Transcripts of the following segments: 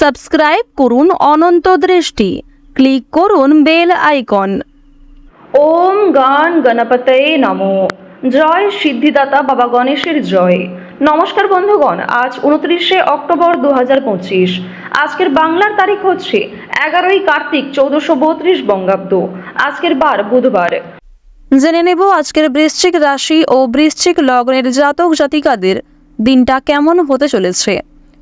Subscribe করুন অনন্ত দৃষ্টি। Click করুন বেল আইকন। ওম গান গণপতয়ে নমো। জয় সিদ্ধিদাতা বাবা গণেশের জয়। নমস্কার বন্ধুগণ আজ উনত্রিশে অক্টোবর দু পঁচিশ। আজকের বাংলার তারিখ হচ্ছে এগারোই কার্তিক চৌদ্দশো বত্রিশ বঙ্গাব্দ। আজকের বার বুধবার। জেনে নেব আজকের বৃশ্চিক রাশি ও বৃশ্চিক লগ্নের জাতক জাতিকাদের দিনটা কেমন হতে চলেছে।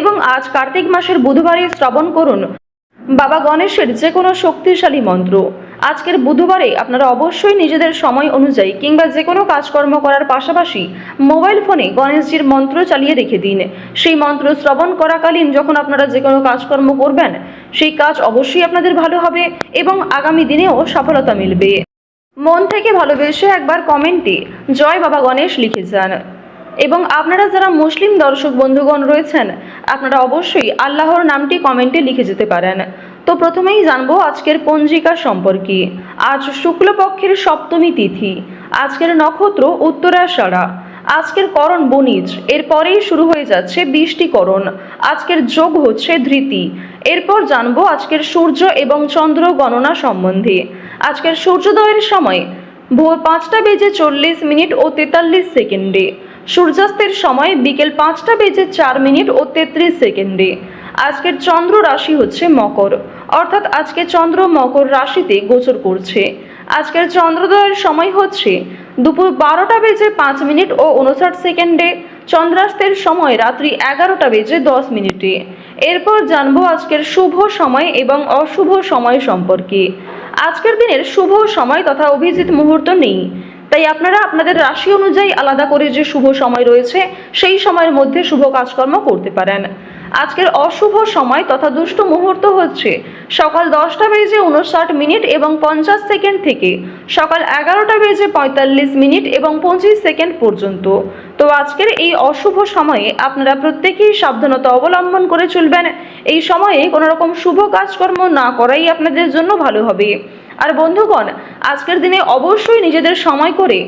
এবং আজ কার্তিক মাসের বুধবারে শ্রবণ করুন। বাবা গণেশের যে কোনো শক্তিশালী মন্ত্র। আজকের বুধবারে আপনারা অবশ্যই নিজেদের সময় অনুযায়ী কিংবা যে কোনো কাজকর্ম করার পাশাপাশি মোবাইল ফোনে গণেশজির মন্ত্র চালিয়ে রেখে দিন। সেই মন্ত্র শ্রবণ করাকালীন যখন আপনারা যে কোনো কাজকর্ম করবেন, সেই কাজ অবশ্যই আপনাদের ভালো হবে এবং আগামী দিনেও সফলতা মিলবে। মন থেকে ভালোবেসে একবার কমেন্টে জয় বাবা গণেশ লিখে যান। এবং আপনারা যারা মুসলিম দর্শক বন্ধুগণ রয়েছেন, আপনারা অবশ্যই আল্লাহর নামটি কমেন্টে লিখে যেতে পারেন। তো প্রথমেই জানব আজকের পঞ্জিকা সম্পর্কে। আজ শুক্লপক্ষের সপ্তমী তিথি। আজকের নক্ষত্র উত্তরাষাঢ়া আজকের করণ বণিজ। এরপরেই শুরু হয়ে যাচ্ছে বৃষ্টিকরণ। আজকের যোগ হচ্ছে ধৃতি। এরপর জানব আজকের সূর্য এবং চন্দ্র গণনা সম্বন্ধে। আজকের সূর্যোদয়ের সময় ভোর পাঁচটা বেজে চল্লিশ মিনিট ও তেতাল্লিশ সেকেন্ডে। সূর্যাস্তের সময় বিকেল পাঁচটা বেজে চার মিনিট ও তেত্রিশ সেকেন্ডে। আজকের চন্দ্র রাশি হচ্ছে মকর। অর্থাৎ আজকে চন্দ্র মকর রাশিতে গোচর করছে। আজকের চন্দ্রোদয়ের সময় হচ্ছে দুপুর বারোটা বেজে পাঁচ মিনিট ও উনষাট সেকেন্ডে। চন্দ্রাস্তের সময় রাত্রি এগারোটা বেজে দশ মিনিটে। এরপর জানব আজকের শুভ সময় এবং অশুভ সময় সম্পর্কে। আজকের দিনের শুভ সময় তথা অভিজিৎ মুহূর্ত নেই। তাই আপনারা আপনাদের রাশি অনুযায়ী আলাদা করে যে শুভ সময় রয়েছে, সেই সময়ের মধ্যে শুভ কাজকর্ম করতে পারেন। আজকের অশুভ সময় তথা দুষ্ট মুহূর্ত হচ্ছে সকাল দশটা বেজে উনষাট মিনিট এবং পঞ্চাশ সেকেন্ড থেকে সকাল এগারোটা বেজে পঁয়তাল্লিশ মিনিট এবং পঁচিশ সেকেন্ড পর্যন্ত। তো আজকের এই অশুভ সময়ে আপনারা প্রত্যেকেই সাবধানতা অবলম্বন করে চলবেন। এই সময়ে কোনো রকম শুভ কাজকর্ম না করাই আপনাদের জন্য ভালো হবে। আর বন্ধুগণ, আজকের দিনে অবশ্যই নিজেদের সময় করে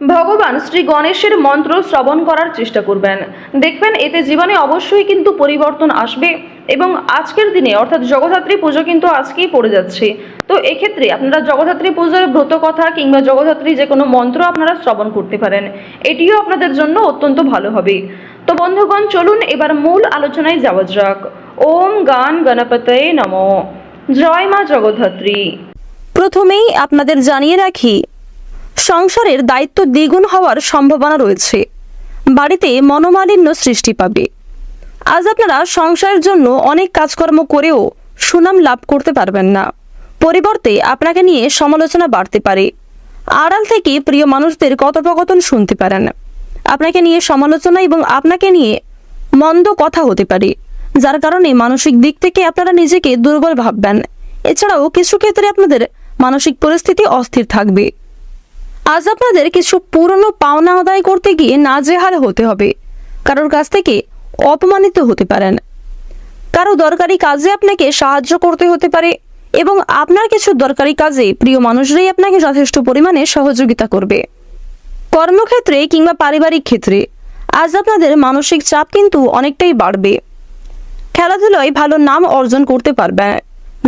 ভগবান শ্রী গণেশের মন্ত্র শ্রবণ করার চেষ্টা করবেন। দেখবেন, এতে জীবনে অবশ্যই কিন্তু পরিবর্তন আসবে এবং আজকের দিনে, অর্থাৎ জগদ্ধাত্রী পুজো কিন্তু আজকেই পড়ে যাচ্ছে। তো এক্ষেত্রে আপনারা জগদ্ধাত্রী পুজোর ব্রত কথা কিংবা জগদ্ধাত্রী যে কোনো মন্ত্র আপনারা শ্রবণ করতে পারেন। এটিও আপনাদের জন্য অত্যন্ত ভালো হবে। তো বন্ধুগণ, চলুন এবার মূল আলোচনায় যাওয়া যাক। ওম গান গণপতয়ে নম। জয় মা জগদ্ধাত্রী। প্রথমেই আপনাদের জানিয়ে রাখি, সংসারের দায়িত্ব দ্বিগুণ হওয়ার সম্ভাবনা রয়েছে। বাড়িতে মনোমালিন্য সৃষ্টি পাবে। আজ আপনারা সংসারের জন্য অনেক কাজকর্ম করেও সুনাম লাভ করতে পারবেন না। পরিবর্তে আপনাকে নিয়ে সমালোচনা বাড়তে পারে। আড়াল থেকে প্রিয় মানুষদের কথোপকথন শুনতে পারেন। আপনাকে নিয়ে সমালোচনা এবং আপনাকে নিয়ে মন্দ কথা হতে পারে, যার কারণে মানসিক দিক থেকে আপনারা নিজেকে দুর্বল ভাববেন। এছাড়াও কিছু ক্ষেত্রে আপনাদের মানসিক পরিস্থিতি অস্থির থাকবে। আজ আপনাদের কিছু পুরনো পাওনা আদায় করতে গিয়ে নাজেহাল হতে হবে। কারোর কাছ থেকে অপমানিত হতে পারেন। কারও দরকারি কাজে আপনাকে সাহায্য করতে হতে পারে এবং আপনার কিছু দরকারি কাজে প্রিয় মানুষরাই আপনাকে যথেষ্ট পরিমাণে সহযোগিতা করবে। কর্মক্ষেত্রে কিংবা পারিবারিক ক্ষেত্রে আজ আপনাদের মানসিক চাপ কিন্তু অনেকটাই বাড়বে। খেলাধুলায় ভালো নাম অর্জন করতে পারবেন।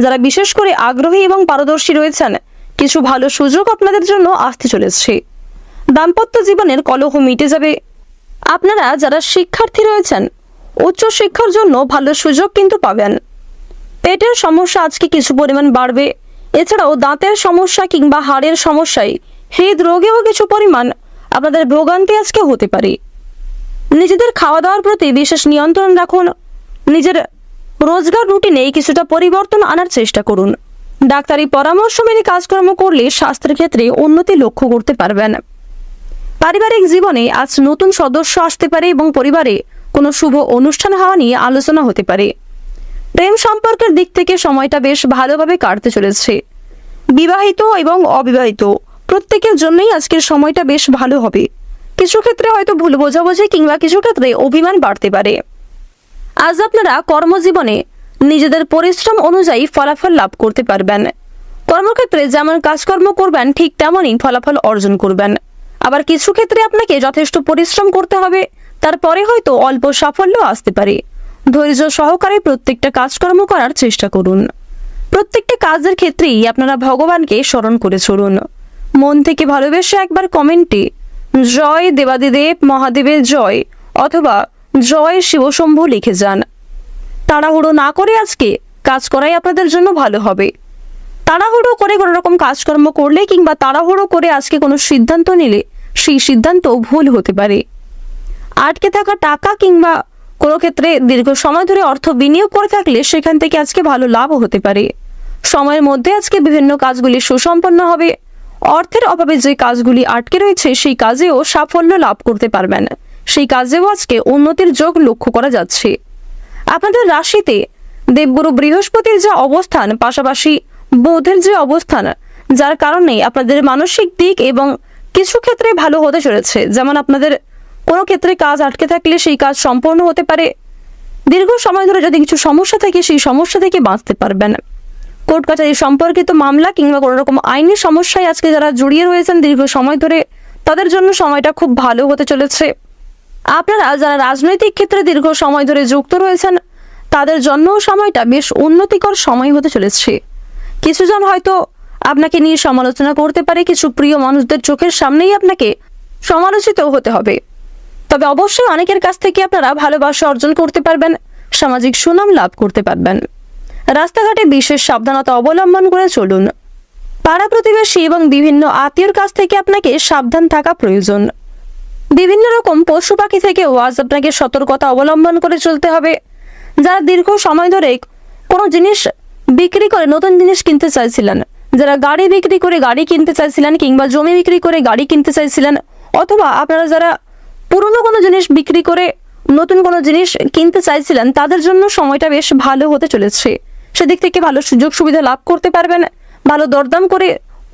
যারা বিশেষ করে আগ্রহী এবং পারদর্শী রয়েছেন, কিছু ভালো সুযোগ আপনাদের জন্য আসতে চলেছে। দাম্পত্য জীবনের কলহ মিটে যাবে। আপনারা যারা শিক্ষার্থী রয়েছেন উচ্চ শিক্ষার জন্য ভালো সুযোগ কিন্তু পাবেন। পেটের সমস্যা আজকে কিছু পরিমাণ বাড়বে। এছাড়াও দাঁতের সমস্যা কিংবা হাড়ের সমস্যায় হৃদরোগেও কিছু পরিমাণ আপনাদের ভোগান্তি আজকে হতে পারে। নিজেদের খাওয়া দাওয়ার প্রতি বিশেষ নিয়ন্ত্রণ রাখুন। নিজের রোজগার রুটিনে কিছুটা পরিবর্তন আনার চেষ্টা করুন। ডাক্তারি পরামর্শ মেনে কাজকর্ম করলে স্বাস্থ্যের ক্ষেত্রে উন্নতি লক্ষ্য করতে পারবেন। পারিবারিক জীবনে আজ নতুন সদস্য আসতে পারে এবং পরিবারে কোনো শুভ অনুষ্ঠান হওয়া নিয়ে আলোচনা হতে পারে। প্রেম সম্পর্কের দিক থেকে সময়টা বেশ ভালোভাবে কাটতে চলেছে। বিবাহিত এবং অবিবাহিত, প্রত্যেকের জন্যই আজকের সময়টা বেশ ভালো হবে। কিছু ক্ষেত্রে হয়তো ভুল বোঝাবুঝি কিংবা কিছু ক্ষেত্রে অভিমান বাড়তে পারে। আজ আপনারা কর্মজীবনে নিজেদের পরিশ্রম অনুযায়ী ফলাফল লাভ করতে পারবেন। কর্মক্ষেত্রে যেমন কাজকর্ম করবেন, ঠিক তেমনই ফলাফল অর্জন করবেন। আবার কিছু ক্ষেত্রে আপনাকে যথেষ্ট পরিশ্রম করতে হবে, তারপরে হয়তো অল্প সাফল্য আসতে পারে। ধৈর্য সহকারে প্রত্যেকটা কাজকর্ম করার চেষ্টা করুন। প্রত্যেকটা কাজের ক্ষেত্রেই আপনারা ভগবানকে স্মরণ করে চলুন। মন থেকে ভালোবেসে একবার কমেন্টে, জয় দেবাদিদেব মহাদেবের জয় অথবা জয় শিবশম্ভু লিখে যান। তাড়াহুড়ো না করে আজকে কাজ করাই আপনাদের জন্য ভালো হবে। তাড়াহুড়ো করে কোনো রকম কাজকর্ম করলে কিংবা তাড়াহুড়ো করে আজকে কোনো সিদ্ধান্ত নিলে সেই সিদ্ধান্ত ভুল হতে পারে। আটকে থাকা টাকা কিংবা কোনো ক্ষেত্রে দীর্ঘ সময় ধরে অর্থ বিনিয়োগ করে থাকলে সেখান থেকে আজকে ভালো লাভও হতে পারে। সময়ের মধ্যে আজকে বিভিন্ন কাজগুলি সুসম্পন্ন হবে। অর্থের অভাবে যে কাজগুলি আটকে রয়েছে সেই কাজেও সাফল্য লাভ করতে পারবেন। সেই কাজেও আজকে উন্নতির যোগ লক্ষ্য করা যাচ্ছে। আপনাদের রাশিতে দেবগুরু বৃহস্পতির যে অবস্থান, পাশাপাশি বুধের যে অবস্থান, যার কারণে আপনাদের মানসিক দিক এবং কিছু ক্ষেত্রে ভালো হতে চলেছে। যেমন আপনাদের কোনো ক্ষেত্রে কাজ আটকে থাকলে সেই কাজ সম্পূর্ণ হতে পারে। দীর্ঘ সময় ধরে যদি কিছু সমস্যা থাকে, সেই সমস্যা থেকে বাঁচতে পারবেন। কোর্ট কাছারি সম্পর্কিত মামলা কিংবা কোনো রকম আইনি সমস্যায় আজকে যারা জড়িয়ে রয়েছেন দীর্ঘ সময় ধরে, তাদের জন্য সময়টা খুব ভালো হতে চলেছে। আপনারা যারা রাজনৈতিক ক্ষেত্রে দীর্ঘ সময় ধরে যুক্ত রয়েছেন, তাদের জন্যও সময়টা বেশ উন্নতিকর সময় হতে চলেছে। কিছুজন হয়তো আপনাকে নিয়ে সমালোচনা করতে পারে, কিছু প্রিয় মানুষদের চোখের সামনেই আপনাকে সমালোচিত হতে হবে। তবে অবশ্যই অনেকের কাছ থেকে আপনারা ভালোবাসা অর্জন করতে পারবেন, সামাজিক সুনাম লাভ করতে পারবেন। রাস্তাঘাটে বিশেষ সাবধানতা অবলম্বন করে চলুন। পাড়া প্রতিবেশী এবং বিভিন্ন আত্মীয়র কাছ থেকে আপনাকে সাবধান থাকা প্রয়োজন। বিভিন্ন রকম পশু পাখি থেকেও আজ আপনাকে সতর্কতা অবলম্বন করে চলতে হবে। যারা দীর্ঘ সময় ধরে কোনো জিনিস বিক্রি করে, নতুন জিনিস কিনতে চাইছিলেন, যারা গাড়ি বিক্রি করে গাড়ি কিনতে চাইছিলেন কিংবা জমি বিক্রি করে গাড়ি কিনতে চাইছিলেন, অথবা আপনারা যারা পুরনো কোনো জিনিস বিক্রি করে নতুন কোনো জিনিস কিনতে চাইছিলেন, তাদের জন্য সময়টা বেশ ভালো হতে চলেছে। সেদিক থেকে ভালো সুযোগ সুবিধা লাভ করতে পারবেন। ভালো দরদাম করে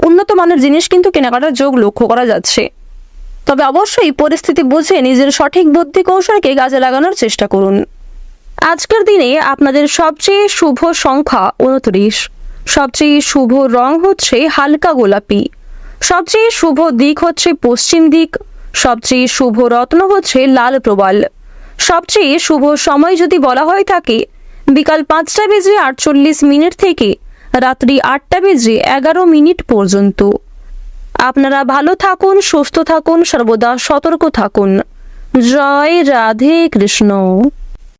উন্নত মানের জিনিস কিন্তু কেনাকাটার যোগ লক্ষ্য করা যাচ্ছে। তবে অবশ্যই পরিস্থিতি বুঝে নিজের সঠিক বুদ্ধি কৌশলকে কাজে লাগানোর চেষ্টা করুন। আজকের দিনে আপনাদের সবচেয়ে শুভ সংখ্যা উনত্রিশ। সবচেয়ে শুভ রং হচ্ছে হালকা গোলাপি। সবচেয়ে শুভ দিক হচ্ছে পশ্চিম দিক। সবচেয়ে শুভ রত্ন হচ্ছে লাল প্রবাল। সবচেয়ে শুভ সময় যদি বলা হয় থাকে, বিকাল পাঁচটা বেজে আটচল্লিশ মিনিট থেকে রাত্রি আটটা বেজে এগারো মিনিট পর্যন্ত। আপনারা ভালো থাকুন সুস্থ থাকুন সর্বদা সতর্ক থাকুন। জয় রাধে কৃষ্ণ।